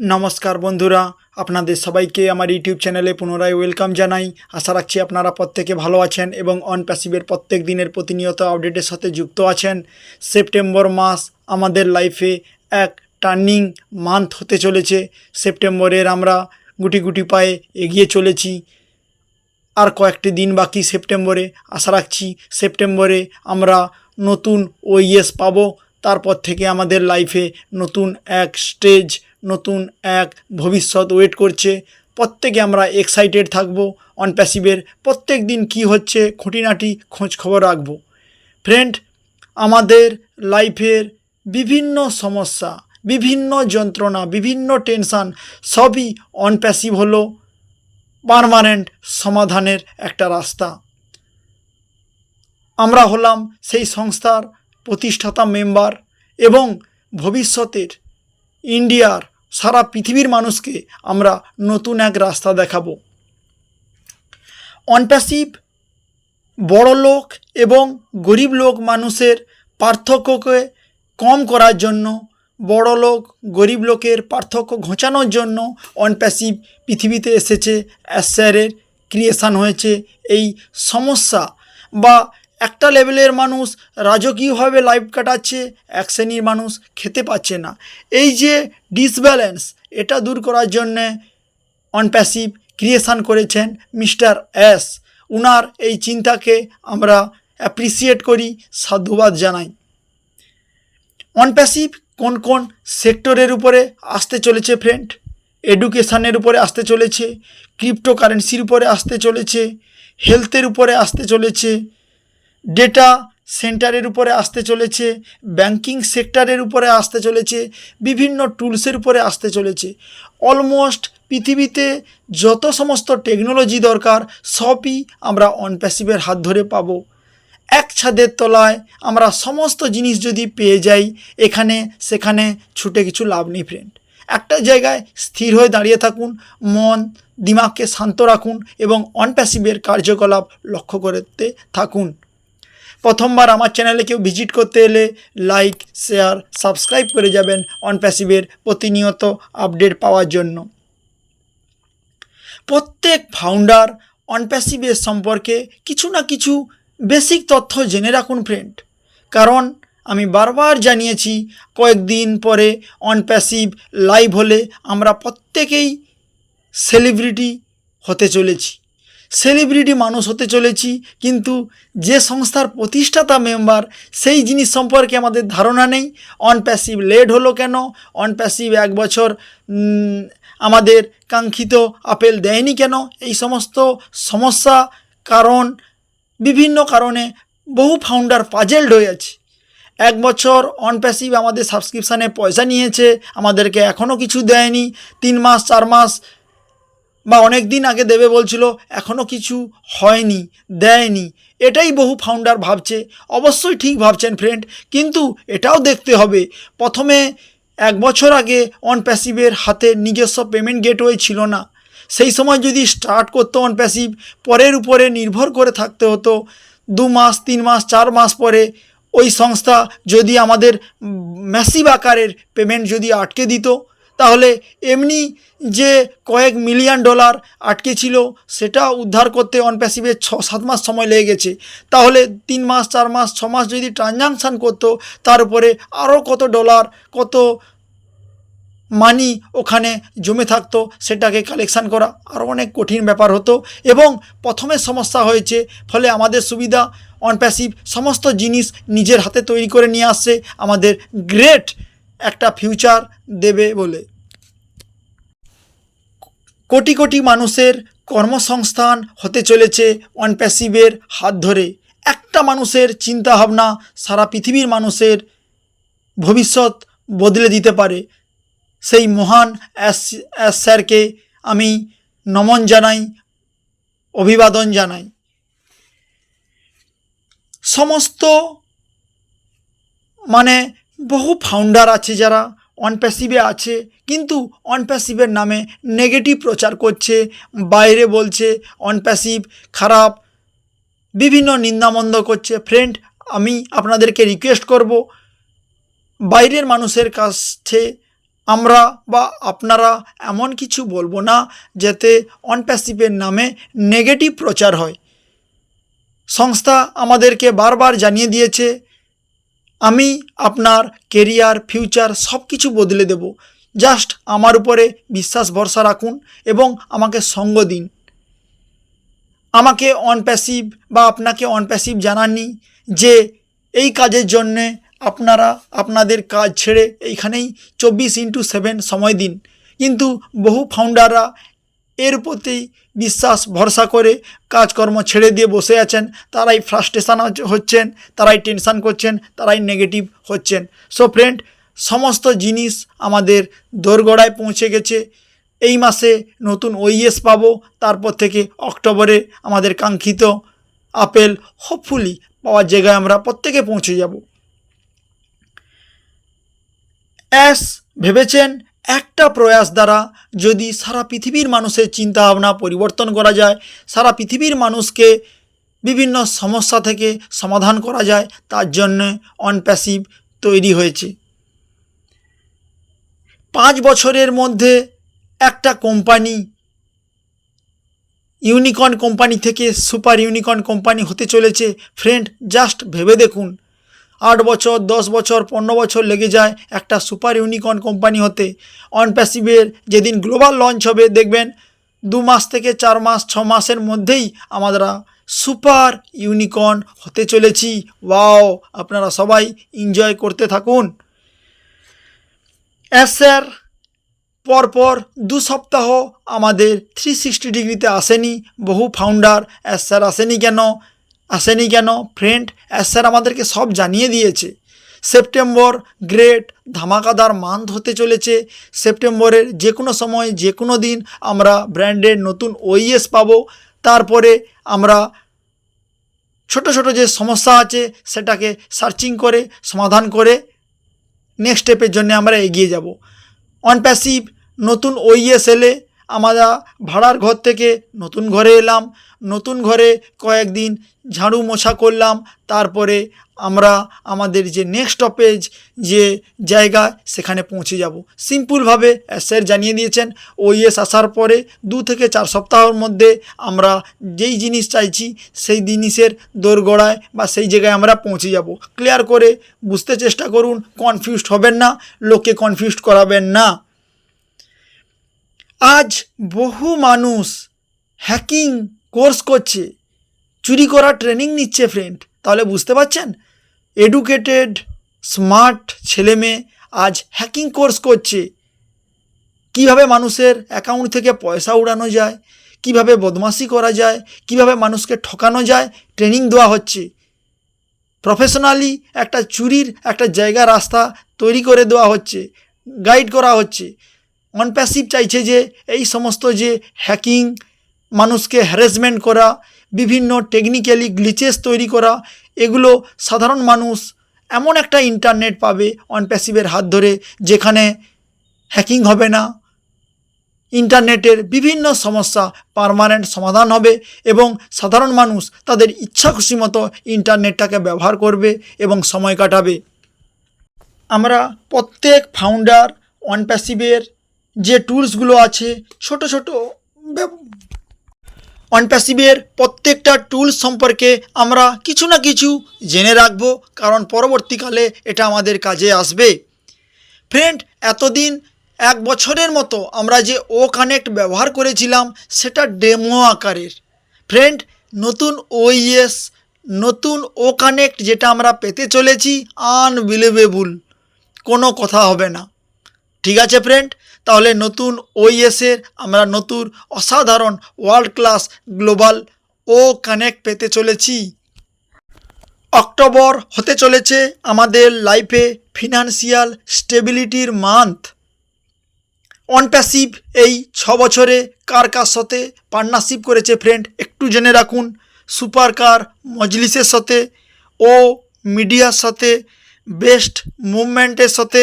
নমস্কার বন্ধুরা, আপনাদের সবাইকে আমার ইউটিউব চ্যানেলে পুনরায় ওয়েলকাম জানাই। আশা রাখছি আপনারা প্রত্যেকে ভালো আছেন এবং অন প্যাসিভের প্রত্যেক দিনের প্রতিনিয়ত আপডেটের সাথে যুক্ত আছেন। সেপ্টেম্বর মাস আমাদের লাইফে এক টার্নিং মান্থ হতে চলেছে। সেপ্টেম্বরের আমরা গুটি গুটি পায়ে এগিয়ে চলেছি। আর কয়েকটি দিন বাকি সেপ্টেম্বরে। আশা রাখছি সেপ্টেম্বরে আমরা নতুন ওইএস পাবো। তারপর থেকে আমাদের লাইফে নতুন এক স্টেজ নতুন এক ভবিষ্যৎ ওয়েট করছে। প্রত্যেকে আমরা এক্সাইটেড থাকব অন প্যাসিভের প্রত্যেক দিন কী হচ্ছে, খুঁটিনাটি খোঁজ খবর রাখব। ফ্রেন্ড আমাদের লাইফের বিভিন্ন সমস্যা, বিভিন্ন যন্ত্রণা, বিভিন্ন টেনশান সবই অন প্যাসিভ হলো পারমানেন্ট সমাধানের একটা রাস্তা। আমরা হলাম সেই সংস্থার প্রতিষ্ঠাতা মেম্বার এবং ভবিষ্যতের ইন্ডিয়ার সারা পৃথিবীর মানুষকে আমরা নতুন এক রাস্তা দেখাবো। অনপ্যাসিভ বড় লোক এবং গরিব লোক মানুষের পার্থক্যকে কম করার জন্য, বড় লোক, গরিব লোকের পার্থক্য ঘোচানোর জন্য অনপ্যাসিভ পৃথিবীতে এসেছে অ্যাসারের ক্রিয়েশান হয়েছে, এই সমস্যা বা একটা লেভেলের মানুষ রাজকীয়ভাবে লাইফ কাটাচ্ছে, এক শ্রেণির মানুষ খেতে পাচ্ছে না। এই যে ডিসব্যালেন্স এটা দূর করার জন্যে অনপ্যাসিভ ক্রিয়েশান করেছেন মিস্টার এস উনার এই চিন্তাকে আমরা অ্যাপ্রিসিয়েট করি, সাধুবাদ জানাই। অনপ্যাসিভ কোন কোন সেক্টরের উপরে আসতে চলেছে ফ্রেন্ড এডুকেশানের উপরে আসতে চলেছে ক্রিপ্টোকারেন্সির উপরে আসতে চলেছে হেলথের উপরে আসতে চলেছে ডেটা সেন্টারের উপরে আসতে চলেছে ব্যাংকিং সেক্টরের উপরে আসতে চলেছে, বিভিন্ন টুলসের উপরে আসতে চলেছে। অলমোস্ট পৃথিবীতে যত সমস্ত টেকনোলজি দরকার, সবই আমরা অনপ্যাসিভের হাত ধরে পাবো। এক ছাদের তলায় আমরা সমস্ত জিনিস যদি পেয়ে যাই, এখানে সেখানে ছুটে কিছু লাভ নেই ফ্রেন্ড একটা জায়গায় স্থির হয়ে দাঁড়িয়ে থাকুন, মন, দিমাগকে শান্ত রাখুন এবং অনপ্যাসিভের কার্যকলাপ লক্ষ্য করতে থাকুন। প্রথমবার আমার চ্যানেলে কেউ ভিজিট করতে এলে লাইক শেয়ার সাবস্ক্রাইব করে যাবেন অনপ্যাসিভের প্রতিনিয়ত আপডেট পাওয়ার জন্য। প্রত্যেক ফাউন্ডার অনপ্যাসিভের সম্পর্কে কিছু না কিছু বেসিক তথ্য জেনে রাখুন ফ্রেন্ড কারণ আমি বারবার জানিয়েছি, কয়েকদিন পরে অনপ্যাসিভ লাইভ হলে আমরা প্রত্যেকেই সেলিব্রিটি হতে চলেছি। সেলিব্রিটি মানুষ হতে চলেছি, কিন্তু যে সংস্থার প্রতিষ্ঠাতা মেম্বার সেই জিনিস সম্পর্কে আমাদের ধারণা নেই। অনপ্যাসিভ লেট হলো কেন? অনপ্যাসিভ এক বছর আমাদের কাঙ্ক্ষিত আপেল দেয়নি কেন? এই সমস্ত সমস্যা, কারণ, বিভিন্ন কারণে বহু ফাউন্ডার পাজেলড হয়ে আছে। এক বছর অনপ্যাসিভ আমাদের সাবস্ক্রিপশানে পয়সা নিয়েছে, আমাদেরকে এখনও কিছু দেয়নি। তিন মাস, চার মাস বা অনেক দিন আগে দেবে বলছিল এখনও কিছু হয়নি, দেয়নি। এটাই বহু ফাউন্ডার ভাবছে। অবশ্যই ঠিক ভাবছেন ফ্রেন্ড কিন্তু এটাও দেখতে হবে। প্রথমে এক বছর আগে অন প্যাসিভের হাতে নিজস্ব পেমেন্ট গেটওয়ে ছিল না। সেই সময় যদি স্টার্ট করতো অন প্যাসিভ পরের উপরে নির্ভর করে থাকতে হতো। দু মাস, তিন মাস, চার মাস পরে ওই সংস্থা যদি আমাদের ম্যাসিভ আকারের পেমেন্ট যদি আটকে দিত তাহলে এমনি যে কয়েক মিলিয়ন ডলার আটকে ছিল, সেটা উদ্ধার করতে অনপ্যাসিভের ছ, সাত মাস সময় লেগে গেছে। তাহলে তিন মাস, চার মাস, ছ মাস যদি ট্রানজাকশান করতো, তার উপরে আরও কত ডলার, কত মানি ওখানে জমে থাকতো, সেটাকে কালেকশান করা আরও অনেক কঠিন ব্যাপার হতো। এবং প্রথমে সমস্যা হয়েছে, ফলে আমাদের সুবিধা অনপ্যাসিভ সমস্ত জিনিস নিজের হাতে তৈরি করে নিয়ে আসছে। আমাদের গ্রেট একটা ফিউচার দেবে বলে। কোটি কোটি মানুষের কর্মসংস্থান হতে চলেছে অনপ্যাসিভের হাত ধরে। একটা মানুষের চিন্তাভাবনা সারা পৃথিবীর মানুষের ভবিষ্যৎ বদলে দিতে পারে। সেই মহান অ্যাস অ্যাস স্যারকে আমি নমন জানাই, অভিবাদন জানাই। সমস্ত মানে বহু ফাউন্ডার আছে যারা অনপ্যাসিভে আছে, কিন্তু অনপ্যাসিভের নামে নেগেটিভ প্রচার করছে, বাইরে বলছে অনপ্যাসিভ খারাপ, বিভিন্ন নিন্দামন্দ করছে। ফ্রেন্ড আমি আপনাদেরকে রিকোয়েস্ট করব, বাইরের মানুষের কাছে আমরা বা আপনারা এমন কিছু বলব না যাতে অনপ্যাসিভের নামে নেগেটিভ প্রচার হয়। সংস্থা আমাদেরকে বারবার জানিয়ে দিয়েছে আমি আপনার কেরিয়ার, ফিউচার সব কিছু বদলে দেব। জাস্ট আমার উপরে বিশ্বাস, ভরসা রাখুন এবং আমাকে সঙ্গ দিন। আমাকে অনপ্যাসিভ বা আপনাকে অনপ্যাসিভ জানাননি যে এই কাজের জন্যে আপনারা, আপনাদের কাজ ছেড়ে এইখানেই চব্বিশ ইন্টু সেভেন সময় দিন। কিন্তু বহু ফাউন্ডাররা এর প্রতি বিশ্বাস, ভরসা করে কাজকর্ম ছেড়ে দিয়ে বসে আছেন। তারাই ফ্রাস্ট্রেশন হচ্ছেন, তারাই টেনশান করছেন, তারাই নেগেটিভ হচ্ছেন। সো ফ্রেন্ড সমস্ত জিনিস আমাদের দোরগোড়ায় পৌঁছে গেছে। এই মাসে নতুন ওইএস পাবো, তারপর থেকে অক্টোবরে আমাদের কাঙ্ক্ষিত আপেল হোপফুলি পাওয়ার জায়গায় আমরা প্রত্যেকে পৌঁছে যাব। অ্যাস ভেবেছেন একটা প্রয়াস দ্বারা যদি সারা পৃথিবীর মানুষের চিন্তাভাবনা পরিবর্তন করা যায়, সারা পৃথিবীর মানুষকে বিভিন্ন সমস্যা থেকে সমাধান করা যায়, তার জন্য অনপ্যাসিভ তৈরি হয়েছে। পাঁচ বছরের মধ্যে একটা কোম্পানি ইউনিকর্ন কোম্পানি থেকে সুপার ইউনিকর্ন কোম্পানি হতে চলেছে। ফ্রেন্ড জাস্ট ভেবে দেখুন। আট বছর, দশ বছর, পনেরো বছর লেগে যায় একটা সুপার ইউনিকর্ন কোম্পানি হতে। অনপ্যাসিভের যেদিন গ্লোবাল লঞ্চ হবে, দেখবেন দু মাস থেকে চার মাস, ছ মাসের মধ্যেই আমরা সুপার ইউনিকর্ন হতে চলেছি। ওয়াও আপনারা সবাই এনজয় করতে থাকুন। স্যার পরপর দু সপ্তাহ আমাদের থ্রি সিক্সটি ডিগ্রিতে আসেনি। বহু ফাউন্ডার স্যার আসেনি কেন? আসেনি কেন? ফ্রেন্ড এস স্যার আমাদেরকে সব জানিয়ে দিয়েছে। সেপ্টেম্বর গ্রেট ধামাকাদার মান্থ হতে চলেছে। সেপ্টেম্বরের যে কোনো সময় যে কোনো দিন আমরা ব্র্যান্ডের নতুন ওইএস পাবো। তারপরে আমরা ছোট ছোট যে সমস্যা আছে সেটাকে সার্চিং করে, সমাধান করে নেক্সট স্টেপের জন্য আমরা এগিয়ে যাব। অনপ্যাসিভ নতুন ওইএস এলে আমরা ভাড়ার ঘর থেকে নতুন ঘরে এলাম, নতুন ঘরে কয়েকদিন ঝাড়ু মোছা করলাম, তারপরে আমরা আমাদের যে নেক্সট স্টপেজ যে জায়গা সেখানে পৌঁছে যাব। সিম্পলভাবে স্যার জানিয়ে দিয়েছেন ওইএস আসার পরে দু থেকে চার সপ্তাহের মধ্যে আমরা যেই জিনিস চাইছি সেই জিনিসের দোরগোড়ায় বা সেই জায়গায় আমরা পৌঁছে যাব। ক্লিয়ার করে বুঝতে চেষ্টা করুন কনফিউজড হবেন না, লোককে কনফিউজড করাবেন না। আজ বহু মানুষ হ্যাকিং কোর্স করছে। চুরি করা ট্রেনিং নিচ্ছে ফ্রেন্ড তাহলে বুঝতে পারছেন? এডুকেটেড স্মার্ট ছেলে মেয়ে আজ হ্যাকিং কোর্স করছে। কীভাবে মানুষের অ্যাকাউন্ট থেকে পয়সা উড়ানো যায়? কীভাবে বদমাশি করা যায়? কীভাবে মানুষকে ঠকানো যায়? ট্রেনিং দেওয়া হচ্ছে। প্রফেশনালি একটা চুরির একটা জায়গা রাস্তা তৈরি করে দেওয়া হচ্ছে। গাইড করা হচ্ছে। অনপ্যাসিভ চাইছে যে এই সমস্ত যে হ্যাকিং মানুষকে হ্যারাসমেন্ট করা, বিভিন্ন টেকনিক্যালি গ্লিচেস তৈরি করা, এগুলো সাধারণ মানুষ এমন একটা ইন্টারনেট পাবে অনপ্যাসিভের হাত ধরে যেখানে হ্যাকিং হবে না। ইন্টারনেটের বিভিন্ন সমস্যা পারমানেন্ট সমাধান হবে এবং সাধারণ মানুষ তাদের ইচ্ছা খুশি মতো ইন্টারনেটটাকে ব্যবহার করবে এবং সময় কাটাবে। আমরা প্রত্যেক ফাউন্ডার অনপ্যাসিভের যে টুলসগুলো আছে, ছোট ছোট অনপ্যাসিভের প্রত্যেকটা টুলস সম্পর্কে আমরা কিছু না কিছু জেনে রাখব, কারণ পরবর্তীকালে এটা আমাদের কাজে আসবে। ফ্রেন্ড এতদিন এক বছরের মতো আমরা যে ও কানেক্ট ব্যবহার করেছিলাম, সেটা ডেমো আকারের। ফ্রেন্ড নতুন ও ওইএস নতুন ও কানেক্ট যেটা আমরা পেতে চলেছি আনবিলিভেবল কোনো কথা হবে না। ঠিক আছে ফ্রেন্ড তাহলে নতুন ওইএসের আমরা নতুন অসাধারণ ওয়ার্ল্ড ক্লাস গ্লোবাল ও কানেক্ট পেতে চলেছি। অক্টোবর হতে চলেছে আমাদের লাইফে ফিনান্সিয়াল স্টেবিলিটির মান্থ অনপ্যাসিভ এই ছ বছরে কার কার সাথে পার্টনারশিপ করেছে ফ্রেন্ড একটু জেনে রাখুন। সুপার কার মজলিসের সাথে ও মিডিয়ার সাথে বেস্ট মুভমেন্টের সাথে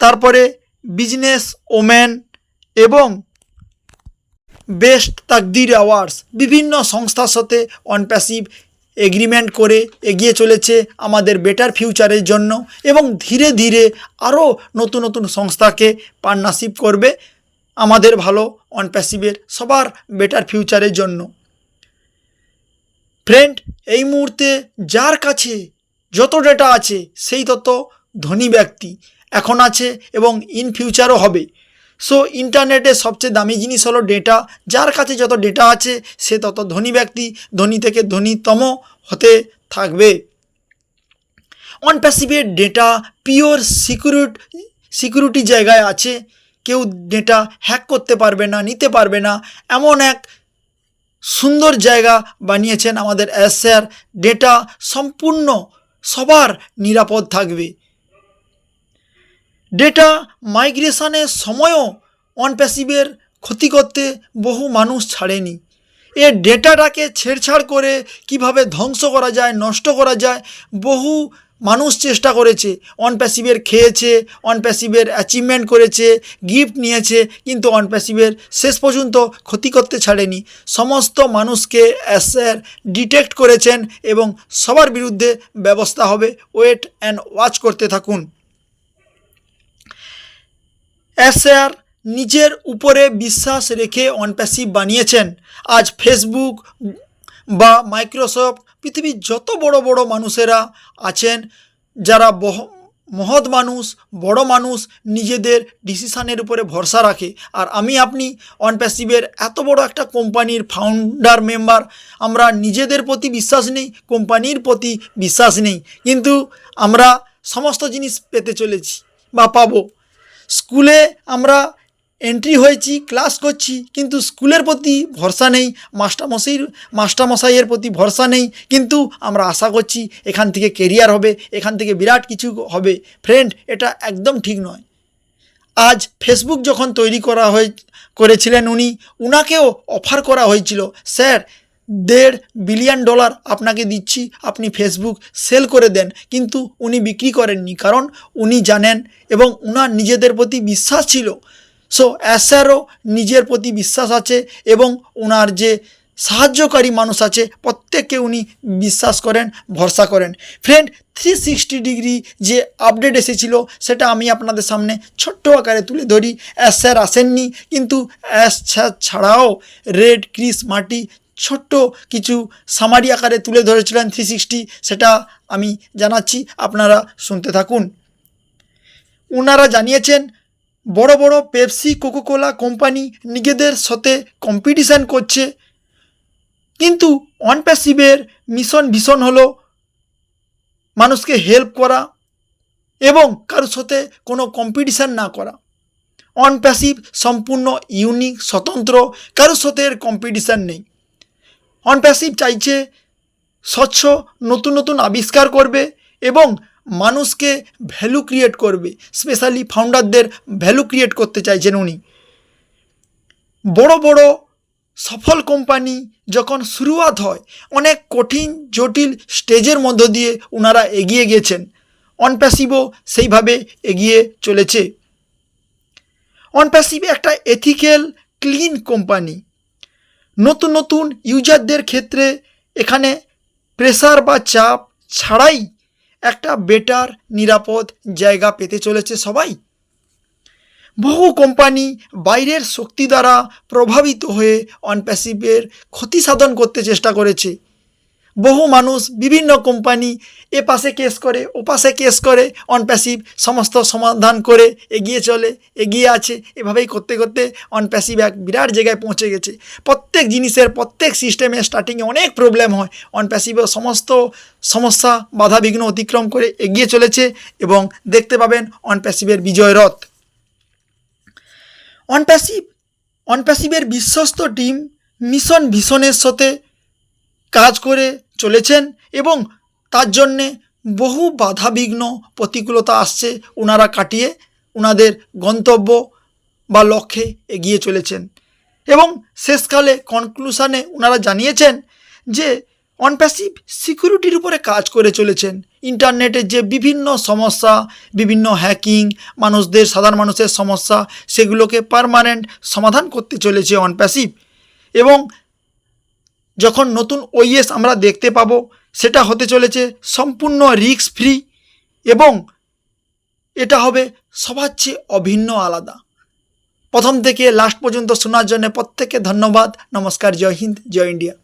তারপরে বিজনেস ওম্যান এবং বেস্ট তাকদির অ্যাওয়ার্ডস বিভিন্ন সংস্থার সাথে অনপ্যাসিভ এগ্রিমেন্ট করে এগিয়ে চলেছে আমাদের বেটার ফিউচারের জন্য এবং ধীরে ধীরে আরও নতুন নতুন সংস্থাকে পার্টনারশিপ করবে আমাদের ভালো অন প্যাসিভের সবার বেটার ফিউচারের জন্য। ফ্রেন্ড এই মুহূর্তে যার কাছে যত ডেটা আছে, সেই তত ধনী ব্যক্তি। এখন আছে এবং ইন ফিউচারও হবে। সো ইন্টারনেটে সবচেয়ে দামি জিনিস হলো ডেটা যার কাছে যত ডেটা আছে, সে তত ধনী ব্যক্তি, ধনী থেকে ধনীতম হতে থাকবে। অন প্যাসিভের ডেটা পিওর সিকিউরিট সিকিউরিটি জায়গায় আছে। কেউ ডেটা হ্যাক করতে পারবে না, নিতে পারবে না। এমন এক সুন্দর জায়গা বানিয়েছেন আমাদের এস স্যার ডেটা সম্পূর্ণ সবার নিরাপদ থাকবে। ডেটা মাইগ্রেশনের সময়ও অনপ্যাসিভের ক্ষতি করতে বহু মানুষ ছাড়েনি। এ ডেটাটাকে ছেড়ছাড় করে কীভাবে ধ্বংস করা যায়, নষ্ট করা যায়, বহু মানুষ চেষ্টা করেছে। অনপ্যাসিভের খেয়েছে, অনপ্যাসিভের অ্যাচিভমেন্ট করেছে গিফট নিয়েছে, কিন্তু অনপ্যাসিভের শেষ পর্যন্ত ক্ষতি করতে ছাড়েনি। সমস্ত মানুষকে স্যার ডিটেক্ট করেছেন এবং সবার বিরুদ্ধে ব্যবস্থা হবে। ওয়েট অ্যান্ড ওয়াচ করতে থাকুন। এসআর নিজের উপরে বিশ্বাস রেখে অনপ্যাসিভ বানিয়েছেন। আজ ফেসবুক বা মাইক্রোসফট পৃথিবীর যত বড় বড় মানুষেরা আছেন, যারা বহ, মহৎ মানুষ, বড় মানুষ, নিজেদের ডিসিশানের উপরে ভরসা রাখে। আর আমি, আপনি অনপ্যাসিভের এত বড় একটা কোম্পানির ফাউন্ডার মেম্বার আমরা নিজেদের প্রতি বিশ্বাস নেই, কোম্পানির প্রতি বিশ্বাস নেই। কিন্তু আমরা সমস্ত জিনিস পেতে চলেছি বা পাবো। স্কুলে আমরা এন্ট্রি হয়েছি ক্লাস করছি, কিন্তু স্কুলের প্রতি ভরসা নেই মাস্টারমশাইয়ের মাস্টারমশাইয়ের প্রতি ভরসা নেই, কিন্তু আমরা আশা করছি এখান থেকে কেরিয়ার হবে, এখান থেকে বিরাট কিছু হবে। ফ্রেন্ড এটা একদম ঠিক নয়। আজ ফেসবুক যখন তৈরি করা হয়ে, করেছিলেন উনি, উনাকেও অফার করা হয়েছিল। স্যার দেড় বিলিয়ন ডলার আপনাকে দিচ্ছি, আপনি ফেসবুক সেল করে দেন, কিন্তু উনি বিক্রি করেননি। কারণ উনি জানেন এবং উনার নিজেদের প্রতি বিশ্বাস ছিল। সো অ্যাসারও নিজের প্রতি বিশ্বাস আছে এবং ওনার যে সাহায্যকারী মানুষ আছে, প্রত্যেককে উনি বিশ্বাস করেন, ভরসা করেন। ফ্রেন্ড থ্রি সিক্সটি ডিগ্রি যে আপডেট এসেছিল, সেটা আমি আপনাদের সামনে ছোট্ট আকারে তুলে ধরি। অ্যাস স্যার আসেননি, কিন্তু অ্যাস ছাড়াও রেড ক্রিস মাটি ছোট্ট কিছু সামারি আকারে তুলে ধরেছিলেন থ্রি সিক্সটি সেটা আমি জানাচ্ছি, আপনারা শুনতে থাকুন। ওনারা জানিয়েছেন, বড় বড় পেপসি, কোকোকোলা কোম্পানি নিজেদের সাথে কম্পিটিশান করছে। কিন্তু অনপ্যাসিভের মিশন ভীষণ হলো মানুষকে হেল্প করা এবং কারোর সাথে কোনো কম্পিটিশান না করা। অনপ্যাসিভ সম্পূর্ণ ইউনিক স্বতন্ত্র, কারোর সাথে এর কম্পিটিশান নেই। অনপ্যাসিভ চাইছে স্বচ্ছ, নতুন নতুন আবিষ্কার করবে এবং মানুষকে ভ্যালু ক্রিয়েট করবে স্পেশালি ফাউন্ডারদের ভ্যালু ক্রিয়েট করতে চাইছেন উনি। বড় বড় সফল কোম্পানি যখন শুরুয়াত হয়, অনেক কঠিন, জটিল স্টেজের মধ্য দিয়ে ওনারা এগিয়ে গেছেন। অনপ্যাসিভও সেইভাবে এগিয়ে চলেছে। অনপ্যাসিভ একটা এথিক্যাল ক্লিন কোম্পানি নতুন নতুন ইউজারদের ক্ষেত্রে এখানে প্রেসার বা চাপ ছাড়াই একটা বেটার নিরাপদ জায়গা পেতে চলেছে সবাই। বহু কোম্পানি বাইরের শক্তি দ্বারা প্রভাবিত হয়ে অনপ্যাসিভের ক্ষতি সাধন করতে চেষ্টা করেছে। বহু মানুষ বিভিন্ন কোম্পানি এ পাশে কেস করে, ও পাশে কেস করে অনপ্যাসিভ সমস্ত সমাধান করে এগিয়ে চলে, এগিয়ে আছে। এভাবেই করতে করতে অনপ্যাসিভ এক বিরাট জায়গায় পৌঁছে গেছে। প্রত্যেক জিনিসের, প্রত্যেক সিস্টেমে স্টার্টিংয়ে অনেক প্রবলেম হয়। অনপ্যাসিভের সমস্ত সমস্যা, বাধা বিঘ্ন অতিক্রম করে এগিয়ে চলেছে এবং দেখতে পাবেন অনপ্যাসিভের বিজয় রথ। অনপ্যাসিভ অনপ্যাসিভের বিশ্বস্ত টিম মিশন ভীষণের সাথে কাজ করে চলেছেন এবং তার জন্যে বহু বাধাবিঘ্ন প্রতিকূলতা আসছে ওনারা কাটিয়ে ওনাদের গন্তব্য বা লক্ষ্যে এগিয়ে চলেছেন। এবং শেষকালে কনক্লুশনে ওনারা জানিয়েছেন যে অনপ্যাসিভ সিকিউরিটির উপরে কাজ করে চলেছেন। ইন্টারনেটের যে বিভিন্ন সমস্যা, বিভিন্ন হ্যাকিং মানুষদের, সাধারণ মানুষের সমস্যা, সেগুলোকে পারমানেন্ট সমাধান করতে চলেছে অনপ্যাসিভ এবং যখন নতুন ওইএস আমরা দেখতে পাবো, সেটা হতে চলেছে সম্পূর্ণ রিক্স ফ্রি এবং এটা হবে সবার চেয়ে অভিন্ন আলাদা। প্রথম থেকে লাস্ট পর্যন্ত শোনার জন্য প্রত্যেককে ধন্যবাদ। নমস্কার, জয় হিন্দ, জয় ইন্ডিয়া।